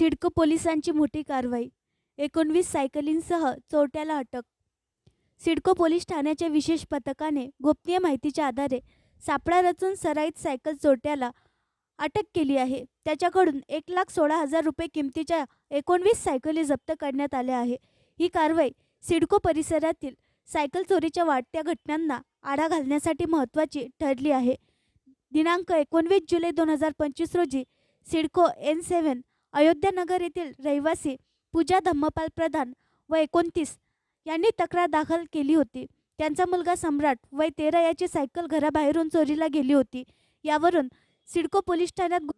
सिडको पोलिसांची मोठी कारवाई. एकोणवीस सायकलींसह चोरट्याला अटक. सिडको पोलीस ठाण्याच्या विशेष पथकाने गोपनीय माहितीच्या आधारे सापळा रचून सराईत सायकल चोरट्याला अटक केली आहे. त्याच्याकडून एक लाख सोळा हजार रुपये किमतीच्या एकोणवीस सायकली जप्त करण्यात आल्या आहे. ही कारवाई सिडको परिसरातील सायकल चोरीच्या वाढत्या घटनांना आळा घालण्यासाठी महत्त्वाची ठरली आहे. दिनांक एकोणवीस जुलै दोन हजार पंचवीस रोजी सिडको एन सेवन अयोध्यानगर येथील रहिवासी पूजा धम्मपाल प्रधान व एकोणतीस यांनी तक्रार दाखल केली होती. त्यांचा मुलगा सम्राट वय तेरा याची सायकल घराबाहेरून चोरीला गेली होती. यावरून सिडको पोलीस ठाण्यात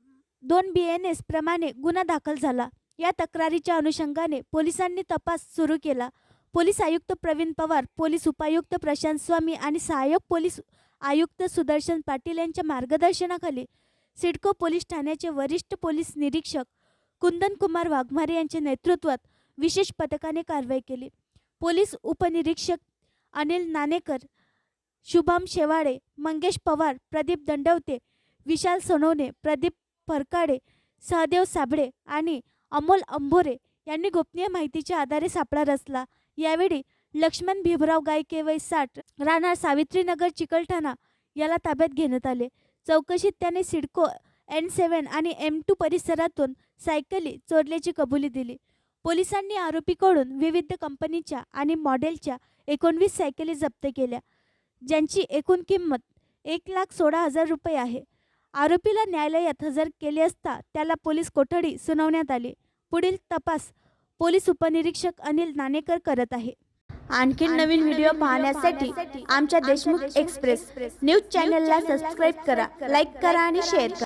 दोन बी एन एस प्रमाणे गुन्हा दाखल झाला. या तक्रारीच्या अनुषंगाने पोलिसांनी तपास सुरू केला. पोलीस आयुक्त प्रवीण पवार पोलीस उपायुक्त प्रशांत स्वामी आणि सहाय्यक पोलीस आयुक्त सुदर्शन पाटील यांच्या मार्गदर्शनाखाली सिडको पोलीस ठाण्याचे वरिष्ठ पोलीस निरीक्षक कुंदन कुमार वाघमारे यांच्या नेतृत्वात विशेष पथकाने कारवाई केली. पोलीस उपनिरीक्षक अनिल नाणेकर शुभम शेवाळे मंगेश पवार प्रदीप दंडवते विशाल सोनवणे प्रदीप फरकाडे सहदेव साबळे आणि अमोल अंभोरे यांनी गोपनीय माहितीच्या आधारे सापळा रचला. यावेळी लक्ष्मण भीमराव गायके वय साठ राहणार सावित्रीनगर चिकलठाणा याला ताब्यात घेण्यात आले. चौकशीत त्याने सिडको एन सेवन आणि एम टू परिसरातून सायकली चोरल्याची कबुली दिली. पोलिसांनी आरोपीकडून विविध कंपनीच्या आणि मॉडेलच्या एकोणवीस सायकली जप्त केल्या ज्यांची एकूण किंमत एक लाख सोळा हजार रुपये आहे. आरोपीला न्यायालयात हजर केले असता त्याला पोलीस कोठडी सुनावण्यात आली. पुढील तपास पोलीस उपनिरीक्षक अनिल नाणेकर करत आहे. आणखी नवीन व्हिडिओ पाहण्यासाठी आमच्या देशमुख एक्सप्रेस न्यूज चॅनलला सबस्क्राईब करा लाईक करा आणि शेअर करा.